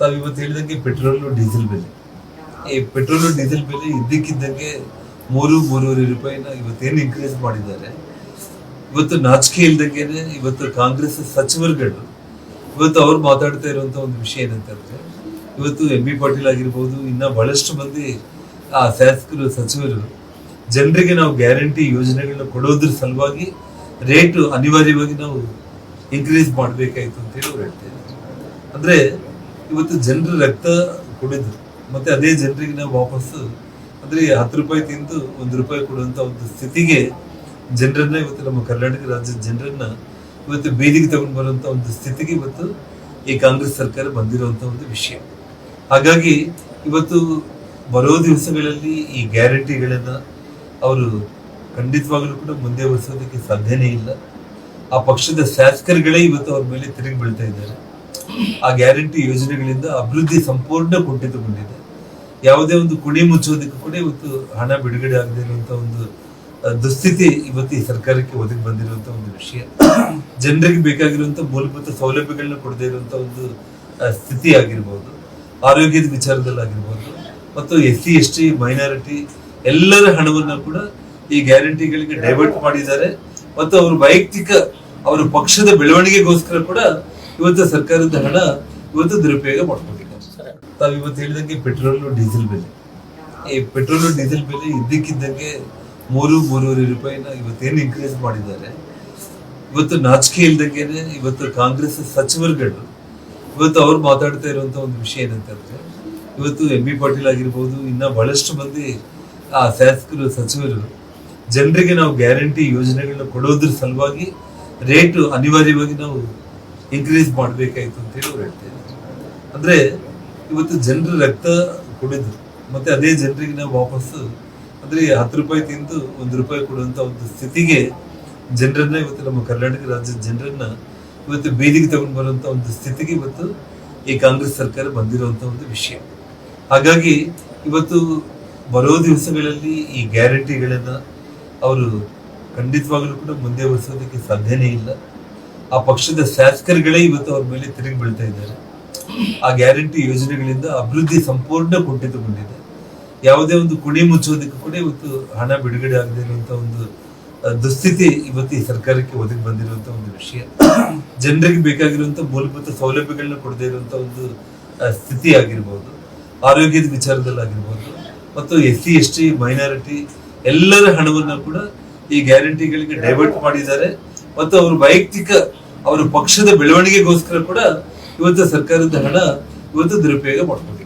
ತಾವು ಇವತ್ತು ಹೇಳಿದಂಗೆ ಪೆಟ್ರೋಲು ಡೀಸೆಲ್ ಬೆಲೆ. ಈ ಪೆಟ್ರೋಲು ಡೀಸೆಲ್ ಬೆಲೆ ಇದ್ದಕ್ಕಿದ್ದಂಗೆ ಮೂರು, ಮೂರುವರೆ ರೂಪಾಯಿನ ಇವತ್ತೇನು ಇನ್ಕ್ರೀಸ್ ಮಾಡಿದ್ದಾರೆ. ಇವತ್ತು ನಾಚಿಕೆ ಇಲ್ದಂಗೆನೆ ಇವತ್ತು ಕಾಂಗ್ರೆಸ್ ಸಚಿವರುಗಳು, ಇವತ್ತು ಅವ್ರು ಮಾತಾಡ್ತಾ ಇರುವಂತ ಒಂದು ವಿಷಯ ಏನಂತಂದ್ರೆ, ಇವತ್ತು ಎಂ ಬಿ ಪಾಟೀಲ್ ಆಗಿರ್ಬೋದು, ಇನ್ನ ಬಹಳಷ್ಟು ಮಂದಿ ಆ ಶಾಸಕರು, ಸಚಿವರು ಜನರಿಗೆ ನಾವು ಗ್ಯಾರಂಟಿ ಯೋಜನೆಗಳನ್ನ ಕೊಡೋದ್ರ ಸಲುವಾಗಿ ರೇಟ್ ಅನಿವಾರ್ಯವಾಗಿ ನಾವು ಇನ್ಕ್ರೀಸ್ ಮಾಡಬೇಕಾಯ್ತು ಅಂತ ಹೇಳಿ ಅವ್ರು ಹೇಳ್ತಾ ಇದ್ದಾರೆ. ಅಂದ್ರೆ ಇವತ್ತು ಜನರ ರಕ್ತ ಕುಡಿದು ಮತ್ತೆ ಅದೇ ಜನರಿಗೆ ನಾವು ವಾಪಸ್ಸು, ಅಂದ್ರೆ ಹತ್ತು ರೂಪಾಯಿ ತಿಂದು ಒಂದು ರೂಪಾಯಿ ಕೊಡುವಂತ ಒಂದು ಸ್ಥಿತಿಗೆ ಜನರನ್ನ ಇವತ್ತು ನಮ್ಮ ಕರ್ನಾಟಕ ರಾಜ್ಯದ ಜನರನ್ನ ಇವತ್ತು ಬೀದಿಗೆ ತಗೊಂಡು ಬರುವಂತ ಒಂದು ಸ್ಥಿತಿಗೆ ಇವತ್ತು ಈ ಕಾಂಗ್ರೆಸ್ ಸರ್ಕಾರ ಬಂದಿರುವಂತ ಒಂದು ವಿಷಯ. ಹಾಗಾಗಿ ಇವತ್ತು ಬರೋ ದಿವಸಗಳಲ್ಲಿ ಈ ಗ್ಯಾರಂಟಿಗಳನ್ನ ಅವರು ಖಂಡಿತವಾಗಲೂ ಕೂಡ ಮುಂದೆ ಒರೆಸೋದಕ್ಕೆ ಸಾಧ್ಯನೇ ಇಲ್ಲ. ಆ ಪಕ್ಷದ ಶಾಸಕರುಗಳೇ ಇವತ್ತು ಅವ್ರ ಮೇಲೆ ತಿರುಗಿ ಬೀಳ್ತಾ ಇದ್ದಾರೆ. ಆ ಗ್ಯಾರಂಟಿ ಯೋಜನೆಗಳಿಂದ ಅಭಿವೃದ್ಧಿ ಸಂಪೂರ್ಣ ಕುಂಠಿತಗೊಂಡಿದೆ. ಯಾವುದೇ ಒಂದು ಕುಣಿ ಮುಚ್ಚೋದಕ್ಕೂ ಕೂಡ ಇವತ್ತು ಹಣ ಬಿಡುಗಡೆ ಆಗದೆ ಇರುವಂತಹ ಒಂದು ದುಸ್ಥಿತಿ ಇವತ್ತು ಈ ಸರ್ಕಾರಕ್ಕೆ ಒದಗಿ ಬಂದಿರುವಂತ ಒಂದು ವಿಷಯ. ಜನರಿಗೆ ಬೇಕಾಗಿರುವಂತಹ ಮೂಲಭೂತ ಸೌಲಭ್ಯಗಳನ್ನ ಕೊಡದೇ ಇರುವಂತ ಒಂದು ಸ್ಥಿತಿ ಆಗಿರ್ಬೋದು, ಆರೋಗ್ಯದ ವಿಚಾರದಲ್ಲಾಗಿರ್ಬೋದು ಮತ್ತು S C S T minority ಎಲ್ಲರ ಹಣವನ್ನ ಕೂಡ ಈ ಗ್ಯಾರಂಟಿಗಳಿಗೆ ಡೈವರ್ಟ್ ಮಾಡಿದ್ದಾರೆ. ಮತ್ತು ಅವರು ವೈಯಕ್ತಿಕ, ಅವರ ಪಕ್ಷದ ಬೆಳವಣಿಗೆಗೋಸ್ಕರ ಕೂಡ ಇವತ್ತು ಸರ್ಕಾರದ ಹಣ ಇವತ್ತು ದುರುಪಯೋಗ ಮಾಡ್ಕೊಂಡಿದ್ದಾರೆ. ತಾವು ಇವತ್ತು ಹೇಳಿದಂಗೆ ಪೆಟ್ರೋಲ್ ಡೀಸೆಲ್ ಬೆಲೆ. ಈ ಪೆಟ್ರೋಲ್ ಡೀಸೆಲ್ ಬೆಲೆ ಇದ್ದಕ್ಕಿದ್ದಂಗೆ ಮೂರು ಮೂರುವರೆ ರೂಪಾಯಿನ ಇವತ್ತೇನು ಇನ್ಕ್ರೀಸ್ ಮಾಡಿದ್ದಾರೆ. ಇವತ್ತು ನಾಚಿಕೆ ಇಲ್ದಂಗೆನೆ ಇವತ್ತು ಕಾಂಗ್ರೆಸ್ ಸಚಿವರುಗಳು ಇವತ್ತು ಅವ್ರು ಮಾತಾಡ್ತಾ ಇರುವಂತ ಒಂದು ವಿಷಯ ಏನಂತಂದ್ರೆ ಇವತ್ತು ಎಂ ಬಿ ಪಾಟೀಲ್ ಆಗಿರ್ಬೋದು ಇನ್ನ ಬಹಳಷ್ಟು ಮಂದಿ ಆ ಶಾಸಕರು ಸಚಿವರು ಜನರಿಗೆ ನಾವು ಗ್ಯಾರಂಟಿ ಯೋಜನೆಗಳನ್ನ ಕೊಡೋದ್ರ ಸಲುವಾಗಿ ರೇಟ್ ಅನಿವಾರ್ಯವಾಗಿ ನಾವು ಇನ್ಕ್ರೀಸ್ ಮಾಡಬೇಕಾಯ್ತು ಅಂತ ಹೇಳಿ ಅವ್ರು ಹೇಳ್ತಾ ಅಂದ್ರೆ ಇವತ್ತು ಜನರು ರಕ್ತ ಕುಡಿದು ಮತ್ತೆ ಅದೇ ಜನರಿಗೆ ನಾವು ವಾಪಸ್ಸು, ಅಂದ್ರೆ ಹತ್ತು ರೂಪಾಯಿ ತಿಂದು ಒಂದು ರೂಪಾಯಿ ಕೊಡುವಂಥ ಒಂದು ಸ್ಥಿತಿಗೆ ಜನರನ್ನ ಇವತ್ತು ನಮ್ಮ ಕರ್ನಾಟಕ ರಾಜ್ಯದ ಜನರನ್ನ ಇವತ್ತು ಬೀದಿಗೆ ತಗೊಂಡು ಬರುವಂತ ಒಂದು ಸ್ಥಿತಿಗೆ ಇವತ್ತು ಈ ಕಾಂಗ್ರೆಸ್ ಸರ್ಕಾರ ಬಂದಿರುವಂತ ಒಂದು ವಿಷಯ. ಹಾಗಾಗಿ ಇವತ್ತು ಬರೋ ದಿವಸಗಳಲ್ಲಿ ಈ ಗ್ಯಾರಂಟಿಗಳನ್ನ ಅವರು ಖಂಡಿತವಾಗಲೂ ಕೂಡ ಮುಂದೆ ಒರೆಸೋದಕ್ಕೆ ಸಾಧ್ಯನೇ ಇಲ್ಲ. ಆ ಪಕ್ಷದ ಶಾಸಕರುಗಳೇ ಇವತ್ತು ಅವ್ರ ಮೇಲೆ ತಿರುಗಿ ಬೀಳ್ತಾ ಇದ್ದಾರೆ. ಆ ಗ್ಯಾರಂಟಿ ಯೋಜನೆಗಳಿಂದ ಅಭಿವೃದ್ಧಿ ಸಂಪೂರ್ಣ ಕುಂಠಿತಗೊಂಡಿದೆ. ಯಾವುದೇ ಒಂದು ಕುಣಿ ಮುಚ್ಚೋದಕ್ಕೆ ಕೂಡ ಇವತ್ತು ಹಣ ಬಿಡುಗಡೆ ಆಗದೆ ಇರುವಂತಹ ಒಂದು ದುಸ್ಥಿತಿ ಇವತ್ತು ಈ ಸರ್ಕಾರಕ್ಕೆ ಒದಗಿ ಬಂದಿರುವಂತ ಒಂದು ವಿಷಯ. ಜನರಿಗೆ ಬೇಕಾಗಿರುವಂತಹ ಮೂಲಭೂತ ಸೌಲಭ್ಯಗಳನ್ನ ಕೊಡದೇ ಇರುವಂತ ಒಂದು ಸ್ಥಿತಿ ಆಗಿರ್ಬೋದು, ಆರೋಗ್ಯದ ವಿಚಾರದಲ್ಲಾಗಿರ್ಬೋದು ಮತ್ತು S C S T minority ಎಲ್ಲರ ಹಣವನ್ನ ಕೂಡ ಈ ಗ್ಯಾರಂಟಿಗಳಿಗೆ ಡೈವರ್ಟ್ ಮಾಡಿದ್ದಾರೆ. ಮತ್ತು ಅವರು ವೈಯಕ್ತಿಕ ಅವರ ಪಕ್ಷದ ಬೆಳವಣಿಗೆಗೋಸ್ಕರ ಕೂಡ ಇವತ್ತು ಸರ್ಕಾರದ ಹಣ ಇವತ್ತು ದುರುಪಯೋಗ ಮಾಡ್ಕೊಂಡಿದ್ದಾರೆ